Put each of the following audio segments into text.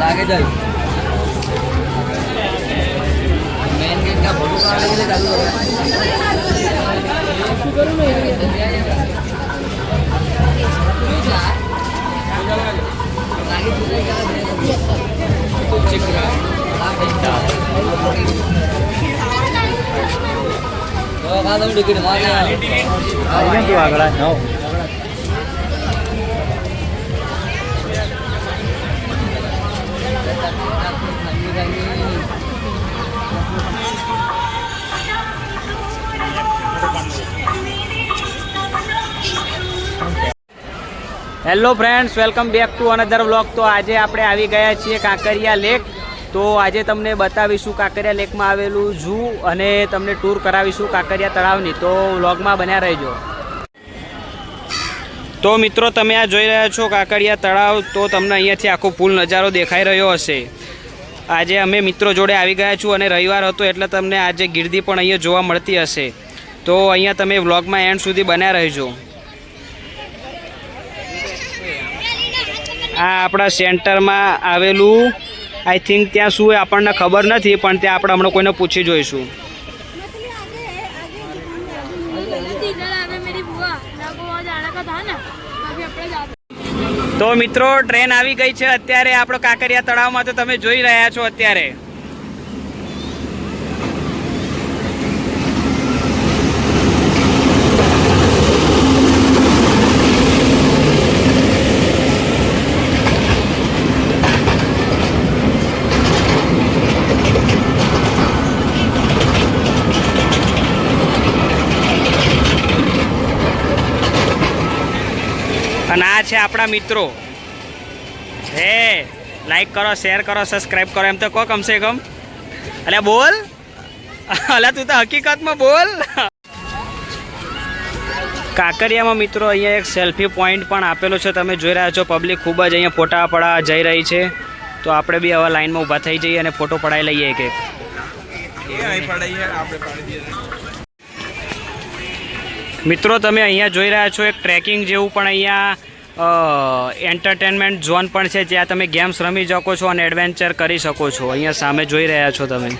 लागे जल main gate का फोटो काटने के लिए Oh, kalau dikit banget. Ini tuh agak lah. Hello friends welcome back to another vlog તો આજે આપણે આવી ગયા છીએ કાંકરિયા લેક તો આજે તમને બતાવીશું કાંકરિયા લેકમાં આવેલું ઝૂ અને તમને ટૂર કરાવીશું કાંકરિયા તળાવની. તો વ્લોગમાં બન્યા રહેજો. તો મિત્રો, તમે આ જોઈ રહ્યા છો કાંકરિયા તળાવ. તો તમને અહીંયાથી આખો પુલ નજારો દેખાઈ રહ્યો હશે. આજે અમે મિત્રો જોડે આવી ગયા છું અને રવિવાર હતો એટલે તમને આજે ગીરદી પણ અહીંયા જોવા મળતી હશે. તો અહીંયા તમે વ્લોગમાં એન્ડ સુધી બન્યા રહેજો. આ આપણા સેન્ટરમાં આવેલું આઈ થિંક ત્યાં શું આપણને ખબર નથી, પણ ત્યાં આપણે હમણાં કોઈને પૂછી જોઈશું. તો મિત્રો, ટ્રેન આવી ગઈ છે અત્યારે, આપણો કાંકરિયા તળાવમાં તો તમે જોઈ રહ્યા છો અત્યારે. અને આ છે આપણા મિત્રો. હે લાઈક કરો શેર કરો સબસ્ક્રાઈબ કરો, એમ તો કહો કમસે કમ. અલ્યા, બોલ. અલ્યા, તું તો હકીકતમાં બોલ. કાંકરિયામાં મિત્રો, અહીંયા એક સેલ્ફી પોઈન્ટ પણ આપેલો છે. તમે જોઈ રહ્યા છો પબ્લિક ખૂબ જ અહીંયા ફોટા પડા જઈ રહી છે. તો આપણે બી હવે લાઈનમાં ઊભા થઈ જઈએ અને ફોટો પડાવી લઈએ એક એક. મિત્રો, તમે અહીંયા જોઈ રહ્યા છો એક ટ્રેકિંગ જેવું પણ અહીંયા એન્ટરટેનમેન્ટ ઝોન પણ છે, જ્યાં તમે ગેમ્સ રમી શકો છો અને એડવેન્ચર કરી શકો છો. અહીંયા સામે જોઈ રહ્યા છો તમે.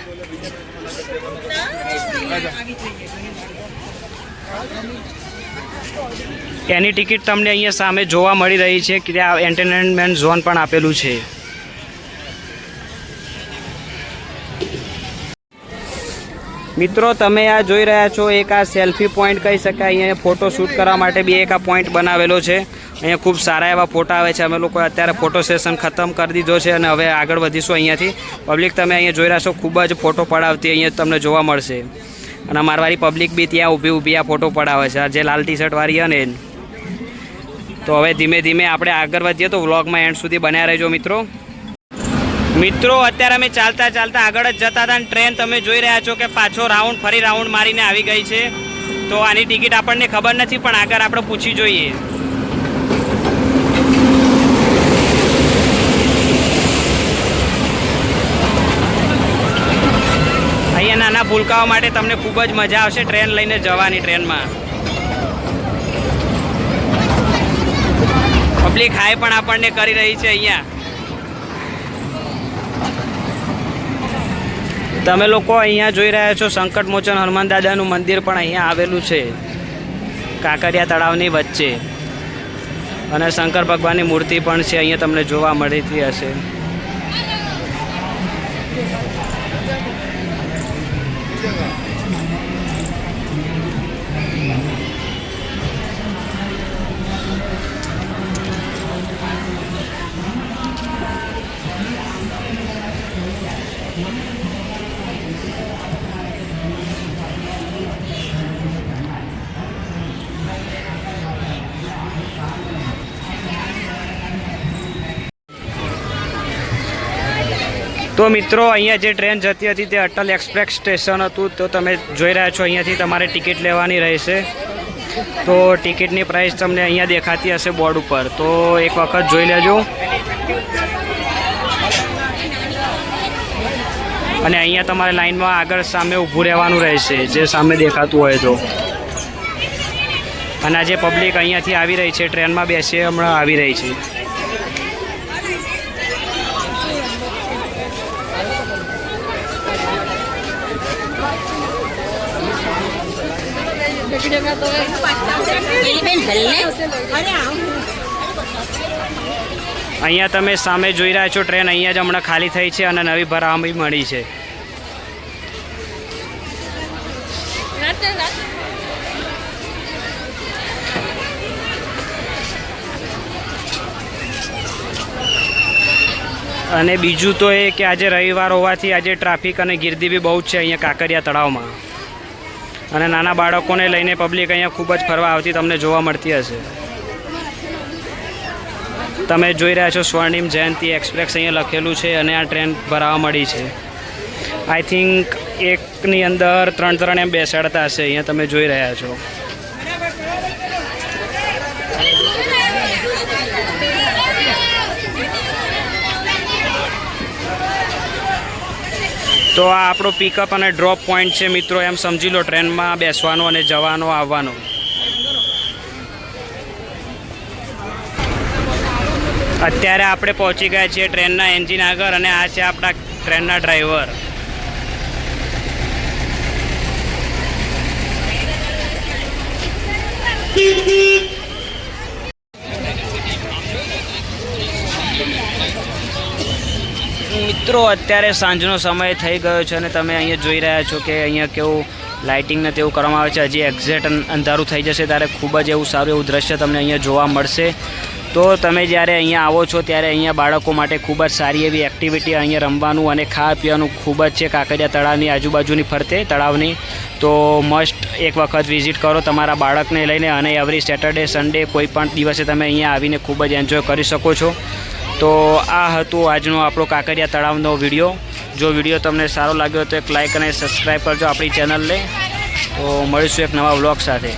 એની ટિકિટ તમને અહીંયા સામે જોવા મળી રહી છે, કે ત્યાં એન્ટરટેનમેન્ટ ઝોન પણ આપેલું છે. મિત્રો, તમે આ જોઈ રહ્યા છો, એક આ સેલ્ફી પોઈન્ટ કહી શકાય. અહીંયા ફોટો શૂટ કરવા માટે બી એક આ પોઈન્ટ બનાવેલો છે. અહીંયા ખૂબ સારા એવા ફોટા આવે છે. અમે લોકો અત્યારે ફોટો સેશન ખતમ કરી દીધો છે અને હવે આગળ વધીશું અહીંયાથી. પબ્લિક તમે અહીંયા જોઈ રહ્યા છો, ખૂબ જ ફોટો પડાવતી અહીંયા તમને જોવા મળશે. અને મારવાળી પબ્લિક બી ત્યાં ઊભી ઊભી આ ફોટો પડાવે છે. જે લાલ ટી શર્ટ વાળી ને તો હવે ધીમે ધીમે આપણે આગળ વધીએ તો વ્લોગમાં એન્ડ સુધી બન્યા રહેજો મિત્રો. મિત્રો, અત્યારે અમે ચાલતા ચાલતા આગળ જ જતા હતા ટ્રેન તમે જોઈ રહ્યા છો કે પાછો રાઉન્ડ ફરી રાઉન્ડ મારીને આવી ગઈ છે. તો આની ટિકિટ આપણને ખબર નથી, પણ આગળ આપણે પૂછી જોઈએ. અહીંયા નાના ભૂલકાઓ માટે તમને ખૂબ જ મજા આવશે ટ્રેન લઈને જવાની ટ્રેનમાં. પબ્લિક હાઈ પણ આપણને કરી રહી છે અહીંયા. તમે લોકો અહીંયા જોઈ રહ્યા છો સંકટમોચન હનુમાન દાદાનું મંદિર પણ અહીંયા આવેલું છે. કાંકરિયા તળાવની વચ્ચે. અને શંકર ભગવાનની મૂર્તિ પણ છે, અહીંયા તમને જોવા મળતી હશે. તો મિત્રો, અહીંયા જે ટ્રેન જતી હતી તે અટલ એક્સપ્રેસ સ્ટેશન હતું. તો તમે જોઈ રહ્યા છો, અહીંયાથી તમારે ટિકિટ લેવાની રહેશે. તો ટિકિટની પ્રાઇસ તમને અહીંયા દેખાતી હશે બોર્ડ ઉપર. તો એક વખત જોઈ લેજો. અને અહીંયા તમારે લાઈનમાં આગળ સામે ઊભું રહેવાનું રહેશે, જે સામે દેખાતું હોય તો. અને આજે પબ્લિક અહીંયાથી આવી રહી છે, ટ્રેનમાં બેસીએ હમણાં આવી રહી છે. અહીંયા તમે સામે જોઈ રહ્યા છો ટ્રેન અહીંયા જ હમણાં ખાલી થઈ છે અને નવી ભરાવા બી મળી છે. અને બીજું તો એ કે આજે રવિવાર હોવાથી આજે ટ્રાફિક અને ગીર્દી બી બહુ જ છે અહીંયા કાંકરિયા તળાવમાં. અને નાના બાળકોને લઈને પબ્લિક અહીંયા ખૂબ જ ફરવા આવતી તમને જોવા મળતી હશે. તમે જોઈ રહ્યા છો સ્વર્ણિમ જયંતિ એક્સપ્રેસ અહીંયા લખેલું છે અને આ ટ્રેન ભરાવા મળી છે. આઈ થિંક એકની અંદર ત્રણ ત્રણ એમ બેસાડતા હશે, અહીંયા તમે જોઈ રહ્યા છો. તો આ આપણો પિકઅપ અને ડ્રોપ પોઈન્ટ છે મિત્રો, એમ સમજી લો ટ્રેનમાં બેસવાનો અને જવાનો, આવવાનો. અત્યારે આપણે પહોંચી ગયા છીએ ટ્રેનના એન્જિન આગળ અને આ છે આપણા ટ્રેનના ડ્રાઈવર મિત્રો અત્યારે સાંજનો સમય થઈ ગયો છે અને તમે અહીંયા જોઈ રહ્યા છો કે અહીંયા કેવું લાઇટિંગ ને તેવું કરવામાં આવે છે. હજી એક્ઝેક્ટ અંધારું થઈ જશે ત્યારે ખૂબ જ એવું સારું એવું દ્રશ્ય તમને અહીંયા જોવા મળશે. તો તમે જ્યારે અહીંયા આવો છો ત્યારે અહીંયા બાળકો માટે ખૂબ જ સારી એવી એક્ટિવિટી અહીંયા રમવાનું અને ખાવા પીવાનું ખૂબ જ છે. કાંકરિયા તળાવની આજુબાજુની ફરતે, તળાવની. તો મસ્ટ એક વખત વિઝિટ કરો તમારા બાળકને લઈને અને એવરી સેટરડે સન્ડે કોઈ પણ દિવસે તમે અહીંયા આવીને ખૂબ જ એન્જોય કરી શકો છો. તો આ હતું આજનો આપણો કાંકરિયા તળાવનો વીડિયો. જો વીડિયો તમને સારો લાગ્યો તો એક લાઇક અને સબસ્ક્રાઈબ કરજો આપણી ચેનલને તો મળીશું એક નવા વ્લોગ સાથે.